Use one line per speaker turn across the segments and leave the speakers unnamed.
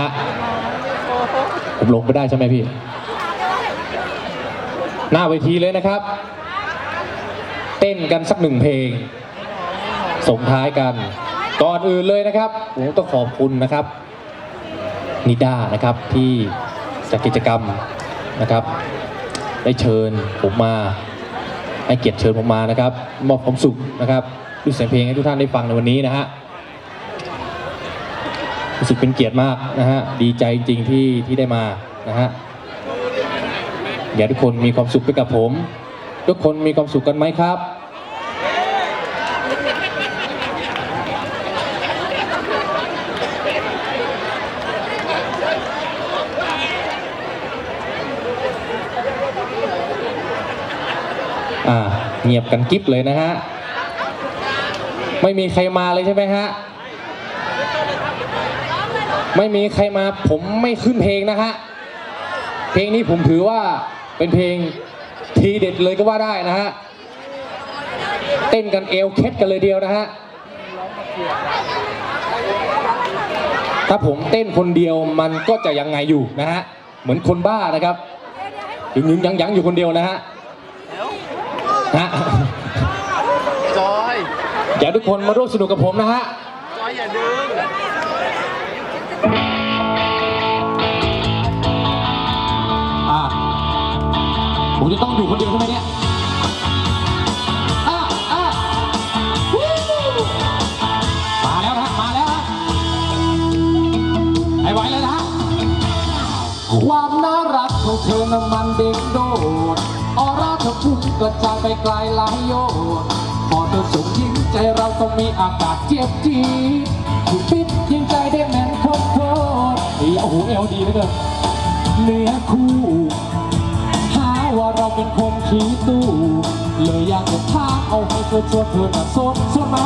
ฮะผมลงไปได้ใช่ไหมพี่ หน้าเวทีเลยนะครับ เต้นกันสักหนึ่งเพลงส่งท้ายกัน ก่อนอื่นเลยนะครับผมต้องขอบคุณนะครับนิด้านะครับที่จัดกิจกรรมนะครับ ได้เชิญผมมาให้เกียรติเชิญผมมานะครับ มอบความสุขนะครับด้วยเสียงเพลงให้ทุกท่านได้ฟังในวันนี้นะฮะ รู้สึกเป็นเกียรติมากนะฮะดีใจจริงๆที่ที่ได้มานะฮะอยากทุกคนมีความสุขไปกับผม ทุกคนมีความสุขกันไหมครับอ่าเงียบกันกิ๊บเลยนะฮะ ไม่มีใครมาเลยใช่ไหมฮะ ไม่มีใครมาผมไม่ขึ้นเพลงนะฮะ เพลงนี้ผมถือว่าเป็นเพลงทีเด็ดเลยก็ว่าได้นะฮะ เต้นกันเอวเคล็ดกันเลยเดียวนะฮะ ถ้าผมเต้นคนเดียวมันก็จะยังไงอยู่นะฮะ เหมือนคนบ้านะครับยึงยึงยังยังอยู่คนเดียวนะฮะฮะ
จอย
อยากให้ทุกคนมาร่วมสนุกกับผมนะฮะ
จอยอย่าดึง
อ่าผมจะต้องอยู่คนเดียวใช่ไหมเนี่ยอ่าอ่าวู้มาแล้วนะมาแล้วฮะให้ไวเลยนะความน่ารักของเธอน้ำมันเด็กโดดออร่าเธอพุ่งกระจายไปไกลหลายโยชน์พอเธอส่งยิ้มใจเราต้องมีอากาศเจ็บจีด โอ้โหเอลดีเหลยเกินเนื้อคู่ หาว่าเราเป็นคนขี้ตู้ เลยอยากจะท้าเอาให้เธอชวนเธอมาโซนโซนมา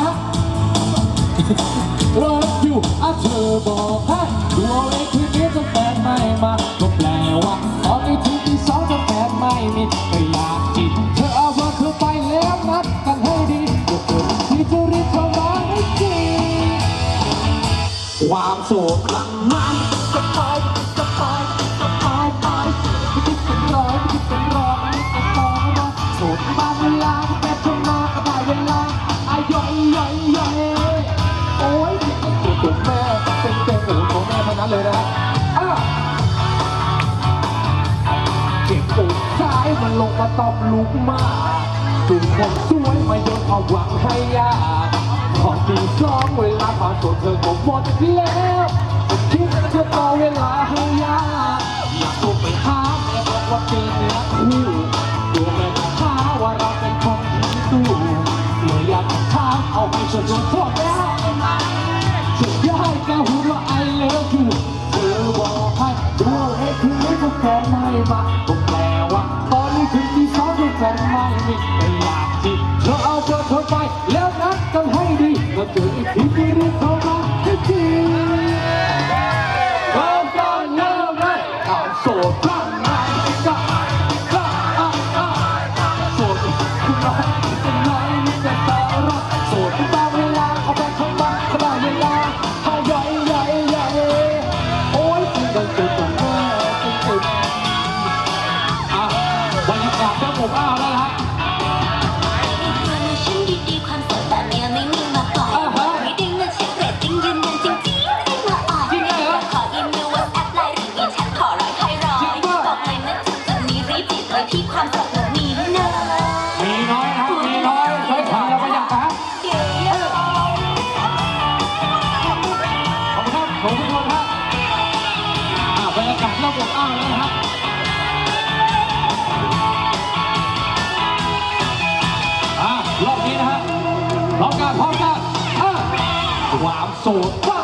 รถอยู่อะเธอบอกให้ดูเอาเองคืนนี้จะแฟนไม่มาก็แปลว่าตอนนี้ทีที่สองจะแฟนไม่มีก็อยากจิตเธอเอาเบอร์เธอไปแล้วนัดกันให้ดีเดี๋ยวเกิดที่จะรีบเข้ามาให้จริงความโศกหลัง ลงมาตอบลูกมาดูคนสวยไม่โดนเอาหวังให้ยาของตีสองเวลาผ่านตัวเธอก็หมดแล้วคิดจะต่อเวลาให้ยาอยากตัวไปหาแม่บอกว่าเป็นเนื้อ ผมอ้าวแล้ว พร้อมกันพร้อมกันความโสด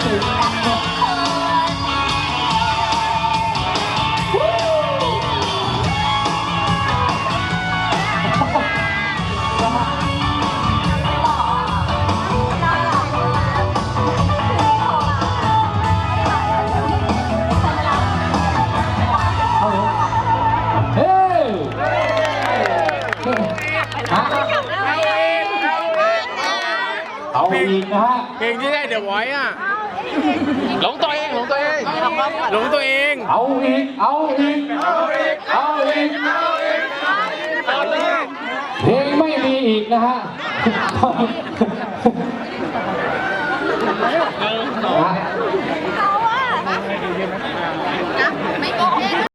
โอ้ยที่ดังจุดตัวแม่ก็เป็นเอาอีกนะฮะ
เพลงที่ได้เดี๋ยวไว้อะหลงตัวเองหลงตัวเองหลงตัวเอง
เอาอีกเอาอีกเอาอีกเพลงไม่มีอีกนะฮะนะ